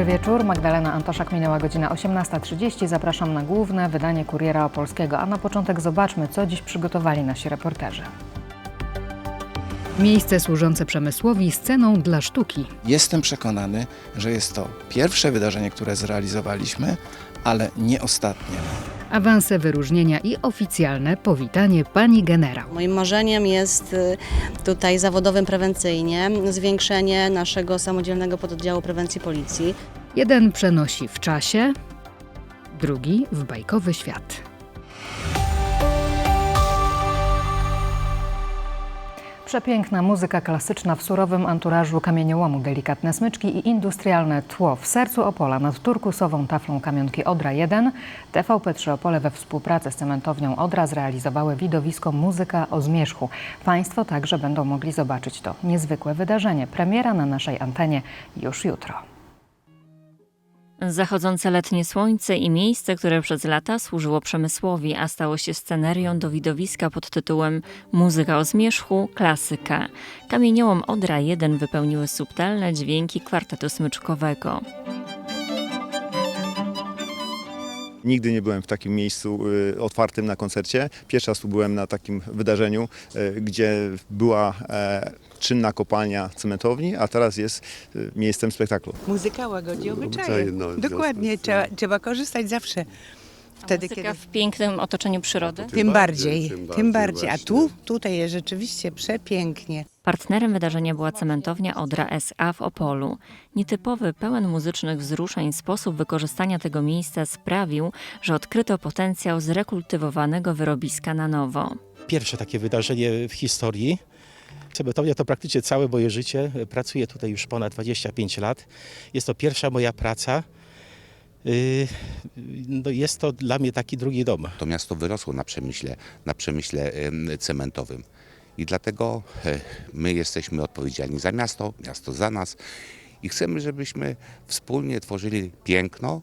Dobry wieczór. Magdalena Antoszak minęła godzina 18.30. Zapraszam na główne wydanie Kuriera Opolskiego. A na początek zobaczmy, co dziś przygotowali nasi reporterzy. Miejsce służące przemysłowi sceną dla sztuki. Jestem przekonany, że jest to pierwsze wydarzenie, które zrealizowaliśmy, ale nie ostatnie. Awanse, wyróżnienia i oficjalne powitanie pani generał. Moim marzeniem jest y, tutaj zawodowym prewencyjnie zwiększenie naszego samodzielnego pododdziału prewencji policji. Jeden przenosi w czasie, drugi w bajkowy świat. Przepiękna muzyka klasyczna w surowym anturażu kamieniołomu, delikatne smyczki i industrialne tło w sercu Opola nad turkusową taflą kamionki Odra 1 TVP3 Opole we współpracy z cementownią Odra zrealizowały widowisko Muzyka o Zmierzchu. Państwo także będą mogli zobaczyć to niezwykłe wydarzenie. Premiera na naszej antenie już jutro. Zachodzące letnie słońce i miejsce, które przez lata służyło przemysłowi, a stało się scenerią do widowiska pod tytułem Muzyka o zmierzchu, klasyka. Kamieniołom Odra 1 wypełniły subtelne dźwięki kwartetu smyczkowego. Nigdy nie byłem w takim miejscu y, otwartym na koncercie. Pierwszy raz tu byłem na takim wydarzeniu, y, gdzie była e, czynna kopalnia cementowni, a teraz jest y, miejscem spektaklu. Muzyka łagodzi obyczaje. No, Dokładnie, trzeba, tym- trzeba korzystać zawsze. Wtedy, Muzyka kiedy... w pięknym otoczeniu przyrody. Tym Tym bardziej, bardziej, tym tym bardziej bardziej. A tu, tutaj jest rzeczywiście przepięknie. Partnerem wydarzenia była cementownia Odra SA w Opolu. Nietypowy, pełen muzycznych wzruszeń sposób wykorzystania tego miejsca sprawił, że odkryto potencjał zrekultywowanego wyrobiska na nowo. pierwsze takie wydarzenie w historii. Cementownia to praktycznie całe moje życie. Pracuję tutaj już ponad 25 lat. Jest to pierwsza moja praca. Yy, No jest to dla mnie taki drugi dom. To miasto wyrosło na przemyśle, na przemyśle em, cementowym. I dlatego e, my jesteśmy odpowiedzialni za miasto, miasto za nas i chcemy, żebyśmy wspólnie tworzyli piękno,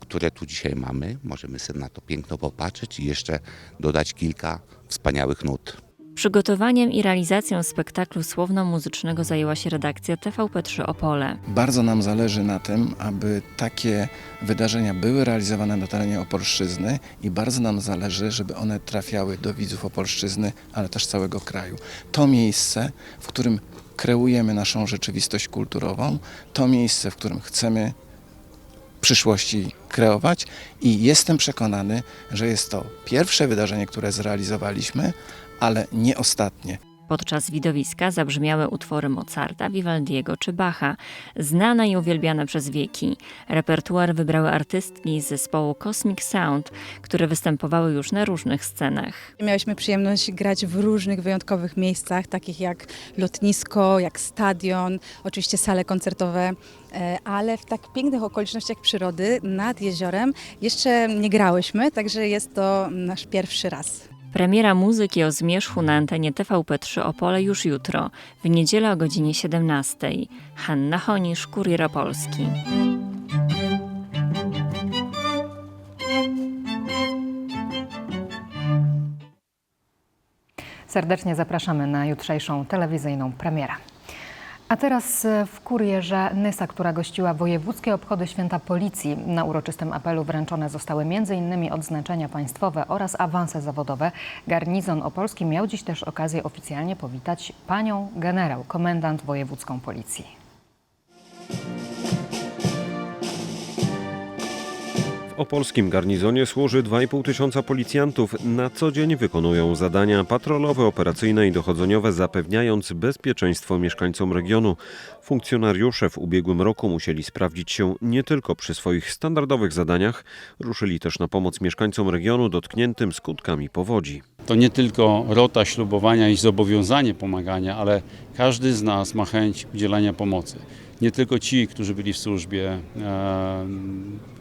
które tu dzisiaj mamy. Możemy sobie na to piękno popatrzeć i jeszcze dodać kilka wspaniałych nut. Przygotowaniem i realizacją spektaklu słowno-muzycznego zajęła się redakcja TVP3 Opole. Bardzo nam zależy na tym, aby takie wydarzenia były realizowane na terenie Opolszczyzny i bardzo nam zależy, żeby one trafiały do widzów Opolszczyzny, ale też całego kraju. To miejsce, w którym kreujemy naszą rzeczywistość kulturową, to miejsce, w którym chcemy przyszłości kreować i jestem przekonany, że jest to pierwsze wydarzenie, które zrealizowaliśmy, ale nie ostatnie. Podczas widowiska zabrzmiały utwory Mozarta, Vivaldiego czy Bacha, znane i uwielbiane przez wieki. Repertuar wybrały artystki z zespołu Cosmic Sound, które występowały już na różnych scenach. Miałyśmy przyjemność grać w różnych wyjątkowych miejscach, takich jak lotnisko, jak stadion, oczywiście sale koncertowe, e, ale w tak pięknych okolicznościach przyrody nad jeziorem jeszcze nie grałyśmy, także jest to nasz pierwszy raz. Premiera muzyki o zmierzchu na antenie TVP3 Opole już jutro, w niedzielę o godzinie 17. Hanna Honisz, Kurier Opolski. Serdecznie zapraszamy na jutrzejszą telewizyjną premierę. A teraz e, w kurierze Nysa, która gościła wojewódzkie obchody święta policji. Na uroczystym apelu wręczone zostały m.in. odznaczenia państwowe oraz awanse zawodowe. Garnizon Opolski miał dziś też okazję oficjalnie powitać panią generał, komendant wojewódzką policji. Opolskim garnizonie służy 2,5 tysiąca policjantów. Na co dzień wykonują zadania patrolowe, operacyjne i dochodzeniowe, zapewniając bezpieczeństwo mieszkańcom regionu. Funkcjonariusze w ubiegłym roku musieli sprawdzić się nie tylko przy swoich standardowych zadaniach, ruszyli też na pomoc mieszkańcom regionu dotkniętym skutkami powodzi. To nie tylko rota ślubowania i zobowiązanie pomagania, ale każdy z nas ma chęć udzielania pomocy. Nie tylko ci, którzy byli w służbie, e,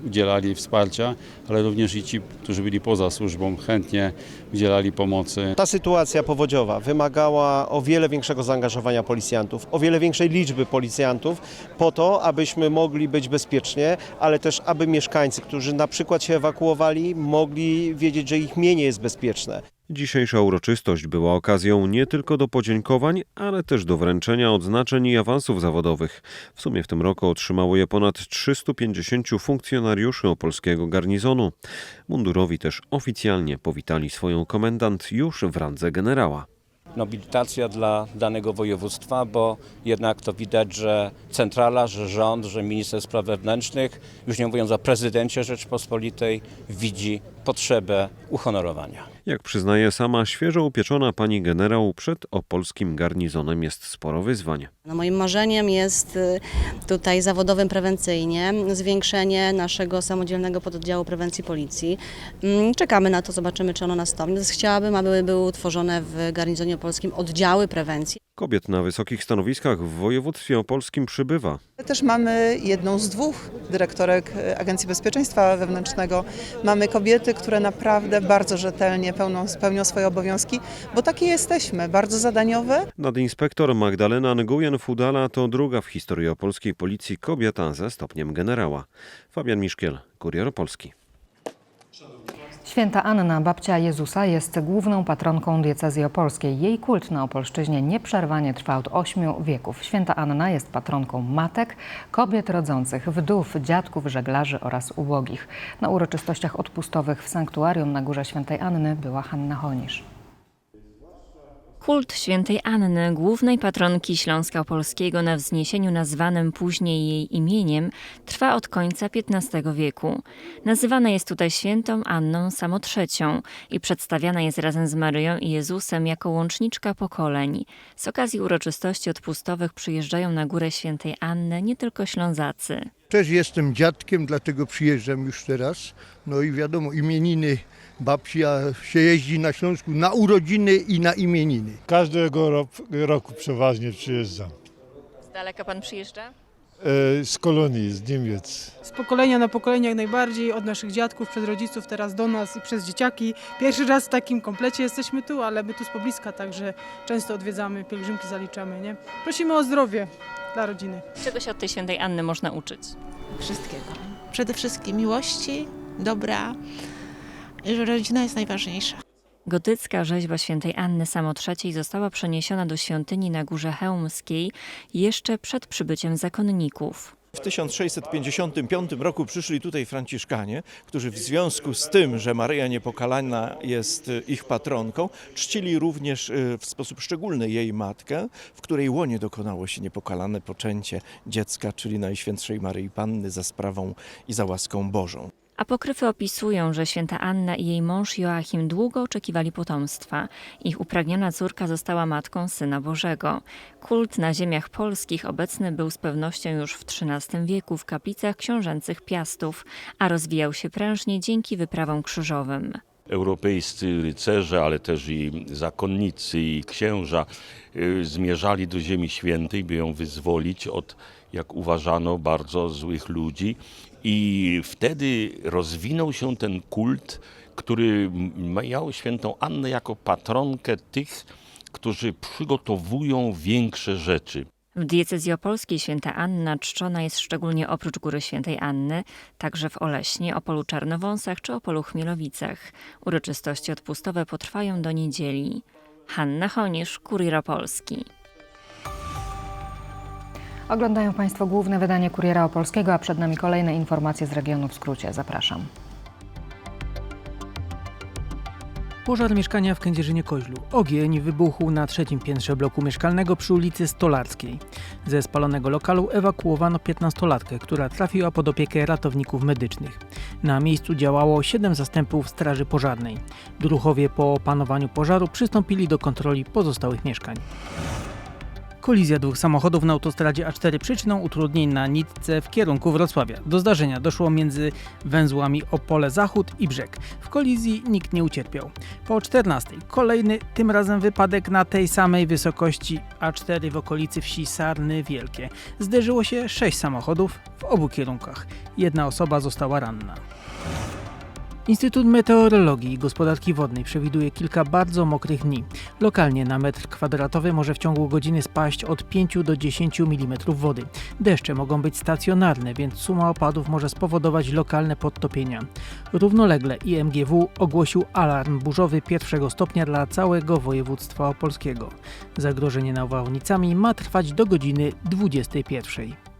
udzielali wsparcia, ale również i ci, którzy byli poza służbą, chętnie udzielali pomocy. Ta sytuacja powodziowa wymagała o wiele większego zaangażowania policjantów, o wiele większej liczby policjantów, po to, abyśmy mogli być bezpiecznie, ale też aby mieszkańcy, którzy na przykład się ewakuowali, mogli wiedzieć, że ich mienie jest bezpieczne. Dzisiejsza uroczystość była okazją nie tylko do podziękowań, ale też do wręczenia odznaczeń i awansów zawodowych. W sumie w tym roku otrzymało je ponad 350 funkcjonariuszy opolskiego garnizonu. Mundurowi też oficjalnie powitali swoją komendant już w randze generała. nobilitacja dla danego województwa, bo jednak to widać, że centrala, że rząd, że minister spraw wewnętrznych, już nie mówiąc o prezydencie Rzeczpospolitej, widzi potrzebę uhonorowania. Jak przyznaje sama świeżo upieczona pani generał, przed opolskim garnizonem jest sporo wyzwań. No moim marzeniem jest y, tutaj zawodowym prewencyjnie zwiększenie naszego samodzielnego pododdziału prewencji policji. Mm, Czekamy na to, zobaczymy, czy ono nastąpi. Chciałabym, aby były utworzone w garnizonie opolskim oddziały prewencji. Kobiet na wysokich stanowiskach w województwie opolskim przybywa. Też mamy jedną z dwóch dyrektorek e, Agencji Bezpieczeństwa Wewnętrznego. Mamy kobiety, które naprawdę bardzo rzetelnie pełną, pełnią swoje obowiązki, bo takie jesteśmy, bardzo zadaniowe. Nadinspektor Magdalena Nguyen-Fudala to druga w historii opolskiej policji kobieta ze stopniem generała. Fabian Miszkiel, Kurier Opolski. Święta Anna, babcia Jezusa, jest główną patronką diecezji opolskiej. Jej kult na Opolszczyźnie nieprzerwanie trwa od ośmiu wieków. Święta Anna jest patronką matek, kobiet rodzących, wdów, dziadków, żeglarzy oraz ubogich. Na uroczystościach odpustowych w sanktuarium na Górze Świętej Anny była Hanna Honisz. Kult świętej Anny, głównej patronki Śląska Opolskiego na wzniesieniu nazwanym później jej imieniem, trwa od końca XV wieku. Nazywana jest tutaj świętą Anną Samotrzecią i przedstawiana jest razem z Maryją i Jezusem jako łączniczka pokoleń. Z okazji uroczystości odpustowych przyjeżdżają na górę świętej Anny nie tylko Ślązacy. Też jestem dziadkiem, dlatego przyjeżdżam już teraz. No i wiadomo, imieniny babci, a się jeździ na Śląsku na urodziny i na imieniny. Każdego ro- roku przeważnie przyjeżdżam. Z daleka pan przyjeżdża? E, Z kolonii, z Niemiec. Z pokolenia na pokolenie jak najbardziej, od naszych dziadków, przez rodziców, teraz do nas i przez dzieciaki. Pierwszy raz w takim komplecie jesteśmy tu, ale my tu z pobliska, także często odwiedzamy, pielgrzymki zaliczamy, nie? Prosimy o zdrowie dla rodziny. Czego się od tej świętej Anny można uczyć? Wszystkiego. Przede wszystkim miłości, dobra, i że rodzina jest najważniejsza. Gotycka rzeźba świętej Anny Samotrzeciej została przeniesiona do świątyni na Górze Chełmskiej jeszcze przed przybyciem zakonników. W 1655 roku przyszli tutaj Franciszkanie, którzy w związku z tym, że Maryja Niepokalana jest y, ich patronką, czcili również y, w sposób szczególny jej matkę, w której łonie dokonało się niepokalane poczęcie dziecka, czyli Najświętszej Maryi Panny za sprawą i za łaską Bożą. Apokryfy opisują, że święta Anna i jej mąż Joachim długo oczekiwali potomstwa. Ich upragniona córka została matką Syna Bożego. Kult na ziemiach polskich obecny był z pewnością już w XIII wieku w kaplicach książęcych Piastów, a rozwijał się prężnie dzięki wyprawom krzyżowym. Europejscy rycerze, ale też i zakonnicy i księża y, zmierzali do Ziemi Świętej, by ją wyzwolić od, jak uważano, bardzo złych ludzi. I wtedy rozwinął się ten kult, który miał świętą Annę jako patronkę tych, którzy przygotowują większe rzeczy. W diecezji opolskiej święta Anna czczona jest szczególnie oprócz Góry Świętej Anny, także w Oleśnie, Opolu Czarnowąsach czy Opolu Chmielowicach. Uroczystości odpustowe potrwają do niedzieli. Hanna Honisz, Kurier Opolski. Oglądają Państwo główne wydanie Kuriera Opolskiego, a przed nami kolejne informacje z regionu w skrócie. Zapraszam. Pożar mieszkania w Kędzierzynie-Koźlu. Ogień wybuchł na trzecim piętrze bloku mieszkalnego przy ulicy Stolarskiej. Ze spalonego lokalu ewakuowano 15-latkę, która trafiła pod opiekę ratowników medycznych. Na miejscu działało 7 zastępów straży pożarnej. Druchowie po opanowaniu pożaru przystąpili do kontroli pozostałych mieszkań. Kolizja dwóch samochodów na autostradzie A4 przyczyną utrudnień na nitce w kierunku Wrocławia. Do zdarzenia doszło między węzłami Opole Zachód i Brzeg. W kolizji nikt nie ucierpiał. Po 14 kolejny, tym razem wypadek na tej samej wysokości A4 w okolicy wsi Sarny Wielkie. Zderzyło się sześć samochodów w obu kierunkach. Jedna osoba została ranna. Instytut Meteorologii i Gospodarki Wodnej przewiduje kilka bardzo mokrych dni. Lokalnie na metr kwadratowy może w ciągu godziny spaść od 5 do 10 mm wody. Deszcze mogą być stacjonarne, więc suma opadów może spowodować lokalne podtopienia. Równolegle IMGW ogłosił alarm burzowy pierwszego stopnia dla całego województwa opolskiego. Zagrożenie nawałnicami ma trwać do godziny 21.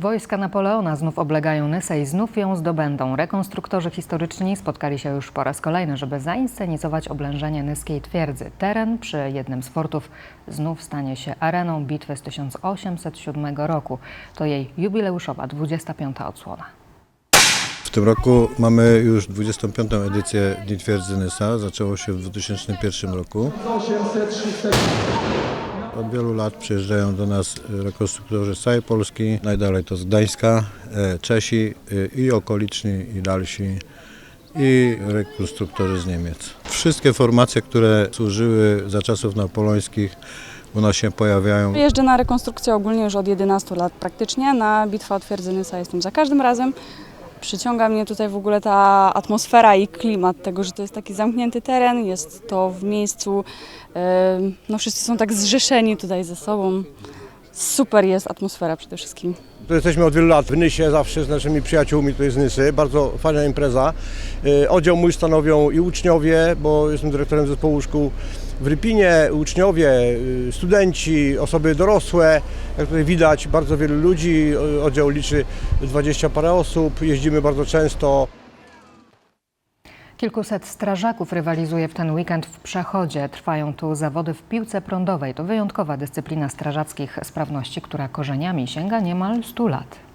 Wojska Napoleona znów oblegają Nysę i znów ją zdobędą. Rekonstruktorzy historyczni spotkali się już po raz kolejny, żeby zainscenizować oblężenie Nyskiej Twierdzy. Teren przy jednym z fortów znów stanie się areną bitwy z 1807 roku. To jej jubileuszowa 25. odsłona. W tym roku mamy już 25. edycję Dni Twierdzy Nysa. Zaczęło się w 2001 roku. Od wielu lat przyjeżdżają do nas rekonstruktorzy z całej Polski. Najdalej to z Gdańska, e, Czesi e, i okoliczni i dalsi i rekonstruktorzy z Niemiec. Wszystkie formacje, które służyły za czasów napoleońskich u nas się pojawiają. Jeżdżę na rekonstrukcję ogólnie już od 11 lat praktycznie. Na bitwę o Twierdzę Nysa jestem za każdym razem. Przyciąga mnie tutaj w ogóle ta atmosfera i klimat tego, że to jest taki zamknięty teren, jest to w miejscu, no wszyscy są tak zrzeszeni tutaj ze sobą. Super jest atmosfera przede wszystkim. Tu jesteśmy od wielu lat w Nysie, zawsze z naszymi przyjaciółmi tutaj z Nysy. Bardzo fajna impreza. Y, Oddział mój stanowią i uczniowie, bo jestem dyrektorem zespołu szkół w Rypinie, uczniowie, y, studenci, osoby dorosłe. Jak tutaj widać, bardzo wielu ludzi. Y, Oddział liczy 20 parę osób, jeździmy bardzo często. Kilkuset strażaków rywalizuje w ten weekend w Przechodzie. Trwają tu zawody w piłce prądowej. To wyjątkowa dyscyplina strażackich sprawności, która korzeniami sięga niemal 100 lat.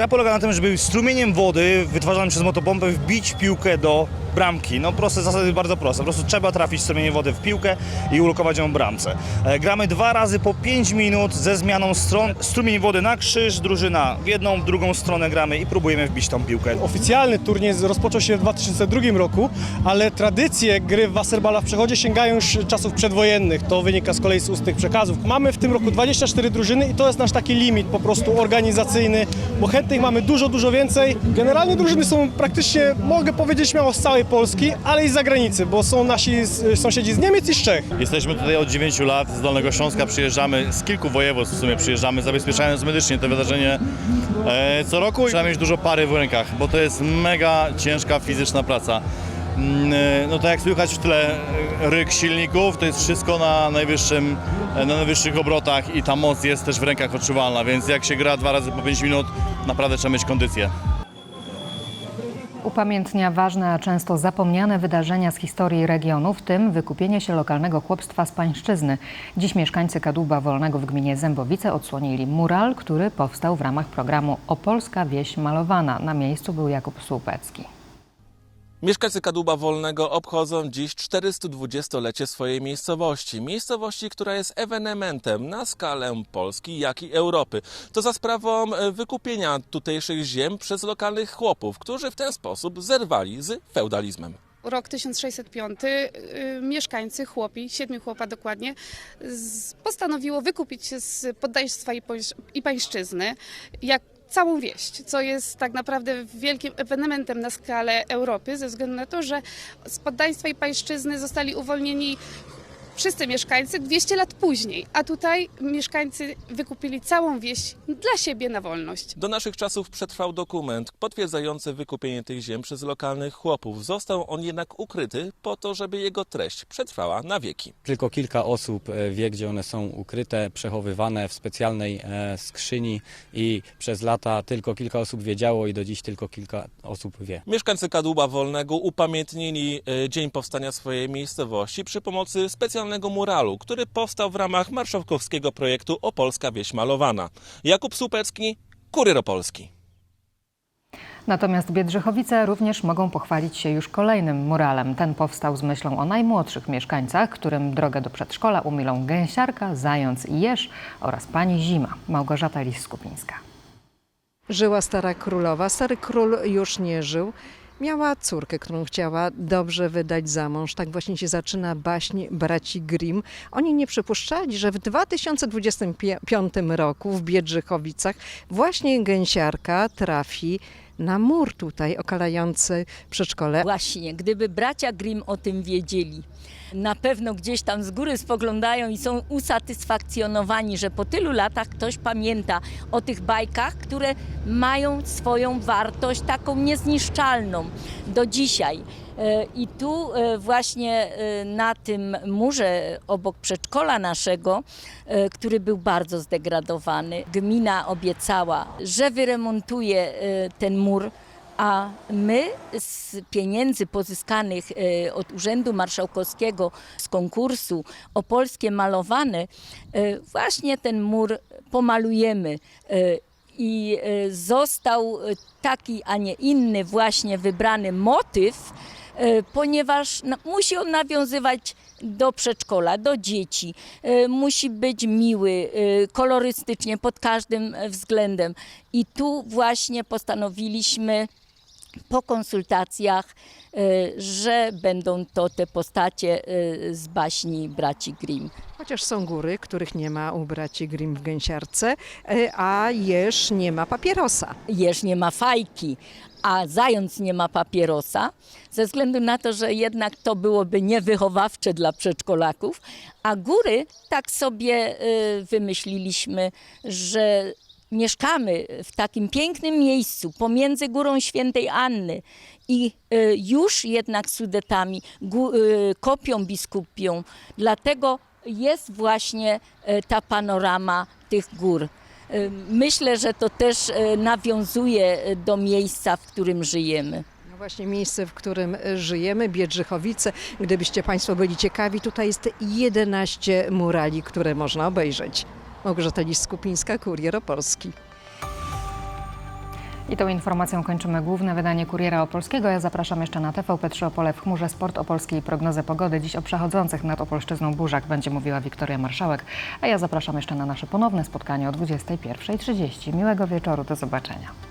Gra polega na tym, żeby strumieniem wody wytwarzanym przez motopompę wbić piłkę do bramki. No proste zasady bardzo proste. Po prostu trzeba trafić strumieniem wody w piłkę i ulokować ją w bramce. E, Gramy dwa razy po 5 minut ze zmianą stron. Strumień wody na krzyż, drużyna w jedną, w drugą stronę gramy i próbujemy wbić tą piłkę. Oficjalny turniej rozpoczął się w 2002 roku, ale tradycje gry w Wasserballa w przechodzie sięgają już czasów przedwojennych. To wynika z kolei z ustnych przekazów. Mamy w tym roku 24 drużyny i to jest nasz taki limit po prostu organizacyjny, bo chętnych mamy dużo, dużo więcej. Generalnie drużyny są praktycznie, mogę powiedzieć śmiało, z całej Polski, ale i z zagranicy, bo są nasi sąsiedzi z Niemiec i z Czech. Jesteśmy tutaj od 9 lat z Dolnego Śląska, przyjeżdżamy z kilku województw w sumie przyjeżdżamy, zabezpieczając medycznie to wydarzenie e, co roku. Trzeba mieć dużo pary w rękach, bo to jest mega ciężka fizyczna praca. Mm, e, No tak jak słychać w tle e, ryk silników, to jest wszystko na, najwyższym, na najwyższych obrotach i ta moc jest też w rękach odczuwalna, więc jak się gra dwa razy po 5 minut, naprawdę trzeba mieć kondycję. Upamiętnia ważne, a często zapomniane wydarzenia z historii regionu, w tym wykupienie się lokalnego chłopstwa z pańszczyzny. Dziś mieszkańcy Kadłuba Wolnego w gminie Zębowice odsłonili mural, który powstał w ramach programu Opolska Wieś Malowana. Na miejscu był Jakub Słupecki. Mieszkańcy Kadłuba Wolnego obchodzą dziś 420-lecie swojej miejscowości. Miejscowości, która jest ewenementem na skalę Polski, jak i Europy. To za sprawą e, wykupienia tutejszych ziem przez lokalnych chłopów, którzy w ten sposób zerwali z feudalizmem. Rok 1605 y, mieszkańcy, chłopi, siedmiu chłopa dokładnie, postanowiło wykupić się z poś- i pańszczyzny, jak całą wieś, co jest tak naprawdę wielkim ewenementem na skalę Europy, ze względu na to, że z poddaństwa i pańszczyzny zostali uwolnieni wszyscy mieszkańcy 200 lat później, a tutaj mieszkańcy wykupili całą wieś dla siebie na wolność. Do naszych czasów przetrwał dokument potwierdzający wykupienie tych ziem przez lokalnych chłopów. Został on jednak ukryty po to, żeby jego treść przetrwała na wieki. Tylko kilka osób e, wie, gdzie one są ukryte, przechowywane w specjalnej e, skrzyni i przez lata tylko kilka osób wiedziało i do dziś tylko kilka osób wie. Mieszkańcy Kadłuba Wolnego upamiętnili e, dzień powstania swojej miejscowości przy pomocy specjalnego muralu, który powstał w ramach marszałkowskiego projektu Opolska Wieś Malowana. Jakub Słupecki, Kurier Opolski. Natomiast Biedrzychowice również mogą pochwalić się już kolejnym muralem. Ten powstał z myślą o najmłodszych mieszkańcach, którym drogę do przedszkola umilą gęsiarka, zając i jeż oraz pani Zima. Małgorzata Lis-Skupińska. Żyła stara królowa. Stary król już nie żył. Miała córkę, którą chciała dobrze wydać za mąż. Tak właśnie się zaczyna baśń braci Grimm. Oni nie przypuszczali, że w 2025 roku w Biedrzychowicach właśnie gęsiarka trafi na mur tutaj okalający przedszkole. Właśnie, gdyby bracia Grimm o tym wiedzieli, na pewno gdzieś tam z góry spoglądają i są usatysfakcjonowani, że po tylu latach ktoś pamięta o tych bajkach, które mają swoją wartość taką niezniszczalną do dzisiaj. E, I tu e, właśnie e, na tym murze obok przedszkola naszego, który był bardzo zdegradowany, gmina obiecała, że wyremontuje ten mur a my z pieniędzy pozyskanych od Urzędu Marszałkowskiego z konkursu Opolskie Malowane właśnie ten mur pomalujemy. I został taki, a nie inny właśnie wybrany motyw, ponieważ na- musi on nawiązywać do przedszkola, do dzieci. E, Musi być miły, e, kolorystycznie pod każdym względem. I tu właśnie postanowiliśmy po konsultacjach, e, że będą to te postacie e, z baśni braci Grimm. Chociaż są góry, których nie ma u braci Grimm w gęsiarce, e, a jeż nie ma papierosa. Jeż nie ma fajki, a zając nie ma papierosa, ze względu na to, że jednak to byłoby niewychowawcze dla przedszkolaków, a góry tak sobie e, wymyśliliśmy, że mieszkamy w takim pięknym miejscu pomiędzy Górą Świętej Anny i e, już jednak Sudetami, e, kopią biskupią. Dlatego jest właśnie ta panorama tych gór. Myślę, że to też e, nawiązuje e, do miejsca, w którym żyjemy. No właśnie miejsce, w którym e, żyjemy, Biedrzychowice. Gdybyście Państwo byli ciekawi, tutaj jest 11 murali, które można obejrzeć. Małgorzata Lisz-Skupińska, Kurier Opolski. I tą informacją kończymy główne wydanie Kuriera Opolskiego. Ja zapraszam jeszcze na TVP3 Opole w chmurze Sport Opolski i prognozę pogody. Dziś o przechodzących nad Opolszczyzną burzach będzie mówiła Wiktoria Marszałek, a ja zapraszam jeszcze na nasze ponowne spotkanie o 21.30. Miłego wieczoru, do zobaczenia.